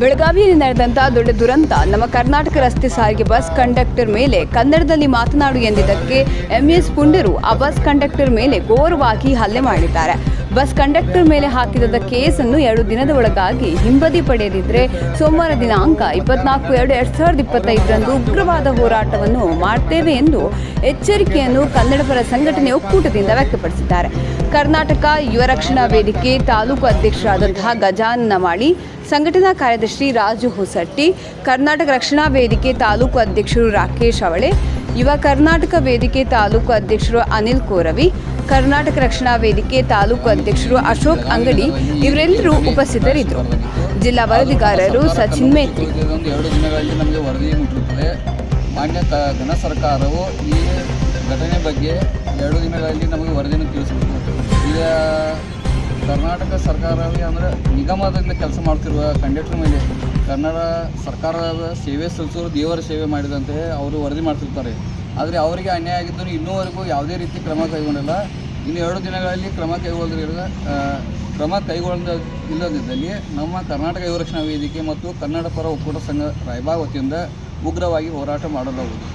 ಬೆಳಗಾವಿಯಲ್ಲಿ ನಡೆದಂಥ ದೊಡ್ಡ ದುರಂತ. ನಮ್ಮ ಕರ್ನಾಟಕ ರಸ್ತೆ ಸಾರಿಗೆ ಬಸ್ ಕಂಡಕ್ಟರ್ ಮೇಲೆ ಕನ್ನಡದಲ್ಲಿ ಮಾತನಾಡು ಎಂದಿದ್ದಕ್ಕೆ ಎಂಎಸ್ ಪುಂಡರು ಆ ಬಸ್ ಕಂಡಕ್ಟರ್ ಮೇಲೆ ಘೋರವಾಗಿ ಹಲ್ಲೆ ಮಾಡಿದ್ದಾರೆ. ಬಸ್ ಕಂಡಕ್ಟರ್ ಮೇಲೆ ಹಾಕಿದ ಕೇಸನ್ನು ಎರಡು ದಿನದ ಒಳಗಾಗಿ ಹಿಂಬದಿ ಪಡೆಯದಿದ್ದರೆ ಸೋಮವಾರ ದಿನಾಂಕ ಇಪ್ಪತ್ನಾಲ್ಕು ಎರಡು ಎರಡು ಸಾವಿರದ ಇಪ್ಪತ್ತೈದರಂದು ಉಗ್ರವಾದ ಹೋರಾಟವನ್ನು ಮಾಡ್ತೇವೆ ಎಂದು ಎಚ್ಚರಿಕೆಯನ್ನು ಕನ್ನಡ ಪರ ಸಂಘಟನೆ ಒಕ್ಕೂಟದಿಂದ ವ್ಯಕ್ತಪಡಿಸಿದ್ದಾರೆ. ಕರ್ನಾಟಕ ಯುವ ರಕ್ಷಣಾ ವೇದಿಕೆ ತಾಲೂಕು ಅಧ್ಯಕ್ಷರಾದಂತಹ ಗಜಾನನ ಮಾಡಿ ಸಂಘಟನಾ ಕಾರ್ಯದರ್ಶಿ ರಾಜು ಹೊಸಟ್ಟಿ, ಕರ್ನಾಟಕ ರಕ್ಷಣಾ ವೇದಿಕೆ ತಾಲೂಕು ಅಧ್ಯಕ್ಷರು ರಾಕೇಶ್ ಅವಳೆ, ಯುವ ಕರ್ನಾಟಕ ವೇದಿಕೆ ತಾಲೂಕು ಅಧ್ಯಕ್ಷರು ಅನಿಲ್ ಕೋರವಿ, ಕರ್ನಾಟಕ ರಕ್ಷಣಾ ವೇದಿಕೆ ತಾಲೂಕು ಅಧ್ಯಕ್ಷರು ಅಶೋಕ್ ಅಂಗಡಿ ಇವರೆಲ್ಲರೂ ಉಪಸ್ಥಿತರಿದ್ದರು. ಜಿಲ್ಲಾ ವರದಿಗಾರರು ಸಚಿನ್ ಮೇತ್ರಿ. ಎರಡು ಘನ ಸರ್ಕಾರವು ಈ ಘಟನೆ ಬಗ್ಗೆ ಎರಡು ದಿನಗಳಲ್ಲಿ ನಮಗೆ ವರದಿಯನ್ನು ತಿಳಿಸಬೇಕು. ಈಗ ಕರ್ನಾಟಕ ಸರ್ಕಾರವೇ ಅಂದರೆ ನಿಗಮದಲ್ಲಿ ಕೆಲಸ ಮಾಡ್ತಿರುವ ಕಂಡಕ್ಟರ್ ಮೇಲೆ ಕನ್ನಡ ಸರ್ಕಾರದ ಸೇವೆ ಸಲ್ಲಿಸೋರು ದೇವರ ಸೇವೆ ಮಾಡಿದಂತೆ ಅವರು ವರದಿ ಮಾಡ್ತಿರ್ತಾರೆ. ಆದರೆ ಅವರಿಗೆ ಅನ್ಯಾಯ ಆಗಿದ್ದರೂ ಇನ್ನೂವರೆಗೂ ಯಾವುದೇ ರೀತಿ ಕ್ರಮ ಕೈಗೊಂಡಿಲ್ಲ. ಇನ್ನು ಎರಡು ದಿನಗಳಲ್ಲಿ ಕ್ರಮ ಕೈಗೊಳ್ಳದಿರುವ ಕ್ರಮ ಕೈಗೊಳ್ಳದ ಇಲ್ಲದಿದ್ದಲ್ಲಿ ನಮ್ಮ ಕರ್ನಾಟಕ ಯುವರಕ್ಷಣಾ ವೇದಿಕೆ ಮತ್ತು ಕನ್ನಡ ಪರ ಒಕ್ಕೂಟ ಸಂಘ ರಾಯಬಾಗ್ ವತಿಯಿಂದ ಉಗ್ರವಾಗಿ ಹೋರಾಟ ಮಾಡಲಾಗುವುದು.